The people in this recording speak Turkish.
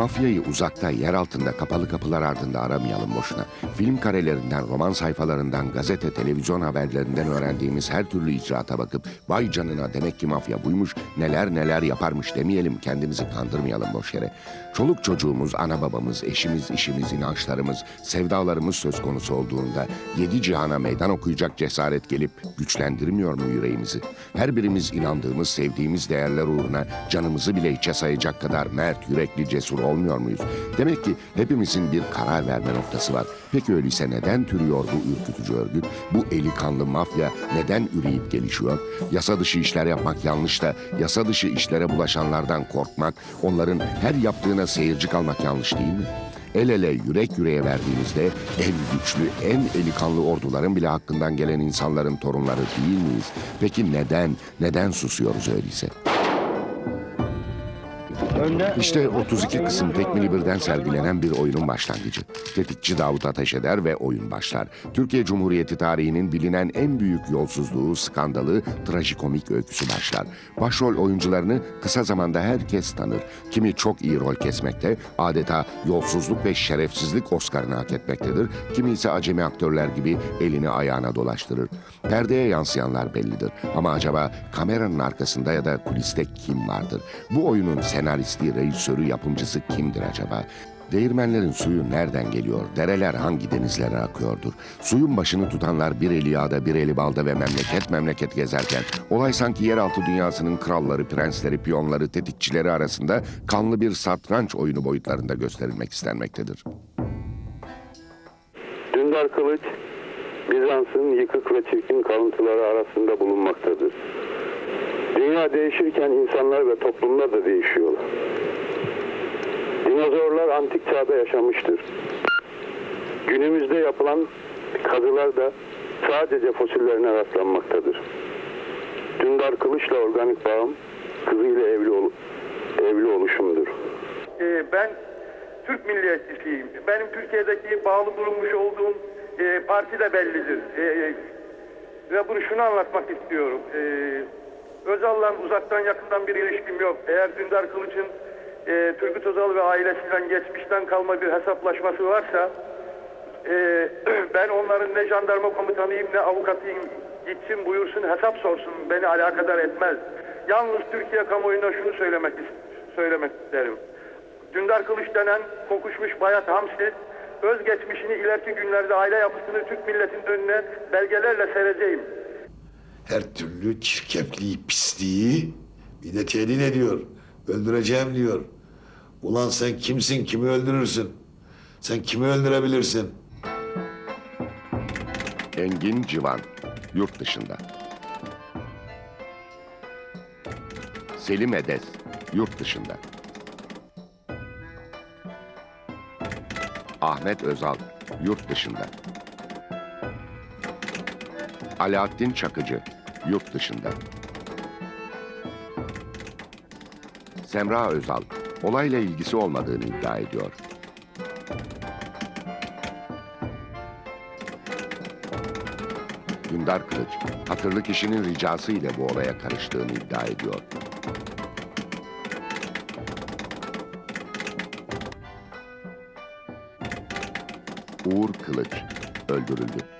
Mafyayı uzakta, yer altında, kapalı kapılar ardında aramayalım boşuna. Film karelerinden, roman sayfalarından, gazete, televizyon haberlerinden öğrendiğimiz her türlü icraata bakıp vay canına demek ki mafya buymuş, neler neler yaparmış demeyelim, kendimizi kandırmayalım boş yere. Çoluk çocuğumuz, ana babamız, eşimiz, işimiz, inançlarımız, sevdalarımız söz konusu olduğunda yedi cihana meydan okuyacak cesaret gelip güçlendirmiyor mu yüreğimizi? Her birimiz inandığımız, sevdiğimiz değerler uğruna canımızı bile içe sayacak kadar mert, yürekli, cesur olmuyor muyuz? Demek ki hepimizin bir karar verme noktası var. Peki öyleyse neden türüyor bu ürkütücü örgüt? Bu eli kanlı mafya neden üreyip gelişiyor? Yasa dışı işler yapmak yanlış da yasa dışı işlere bulaşanlardan korkmak, onların her yaptığına seyirci kalmak yanlış değil mi? El ele yürek yüreğe verdiğimizde en güçlü, en eli kanlı orduların bile hakkından gelen insanların torunları değil miyiz? Peki neden, neden susuyoruz öyleyse? İşte 32 kısım tekmili birden sergilenen bir oyunun başlangıcı. Tetikçi Davut ateş eder ve oyun başlar. Türkiye Cumhuriyeti tarihinin bilinen en büyük yolsuzluğu, skandalı, trajikomik öyküsü başlar. Başrol oyuncularını kısa zamanda herkes tanır. Kimi çok iyi rol kesmekte, adeta yolsuzluk ve şerefsizlik Oscar'ını hak etmektedir. Kimi ise acemi aktörler gibi elini ayağına dolaştırır. Perdeye yansıyanlar bellidir. Ama acaba kameranın arkasında ya da kuliste kim vardır? Bu oyunun senaristi, rejisörü, yapımcısı kimdir acaba? Değirmenlerin suyu nereden geliyor? Dereler hangi denizlere akıyordur? Suyun başını tutanlar bir eli yağda bir eli balda ve memleket memleket gezerken olay sanki yeraltı dünyasının kralları, prensleri, piyonları, tetikçileri arasında kanlı bir satranç oyunu boyutlarında gösterilmek istenmektedir. Dündar kılıç Bizans'ın yıkık ve çirkin kalıntıları arasında bulunmaktadır. Dünya değişirken insanlar ve toplumlar da değişiyor. Antik çağda yaşamıştır. Günümüzde yapılan kazılar da sadece fosillerine rastlanmaktadır. Dündar kılıçla organik bağım kızıyla evli, ol- evli oluşumdur. Ee, ben Türk milliyetçisiyim. Benim Türkiye'deki bağlı bulunmuş olduğum e, parti de bellidir. E, ve bunu şunu anlatmak istiyorum. E, Özal'la uzaktan yakından bir ilişkim yok. Eğer Dündar Kılıç'ın e, Turgut Özal ve ailesinden geçmişten kalma bir hesaplaşması varsa e, ben onların ne jandarma komutanıyım ne avukatıyım gitsin buyursun hesap sorsun beni alakadar etmez. Yalnız Türkiye kamuoyuna şunu söylemek söylemek isterim. Dündar Kılıç denen kokuşmuş bayat hamsi özgeçmişini ileriki günlerde aile yapısını Türk milletinin önüne belgelerle sereceğim. Her türlü çirkefliği, pisliği bir de tehdit ediyor. Öldüreceğim diyor. Ulan sen kimsin, kimi öldürürsün? Sen kimi öldürebilirsin? Engin Civan, yurt dışında. Selim Edes, yurt dışında. Ahmet Özal, yurt dışında. Alaaddin Çakıcı, yurt dışında. Semra Özal, olayla ilgisi olmadığını iddia ediyor. Dündar Kılıç, hatırlı kişinin ricası ile bu olaya karıştığını iddia ediyor. Uğur Kılıç öldürüldü.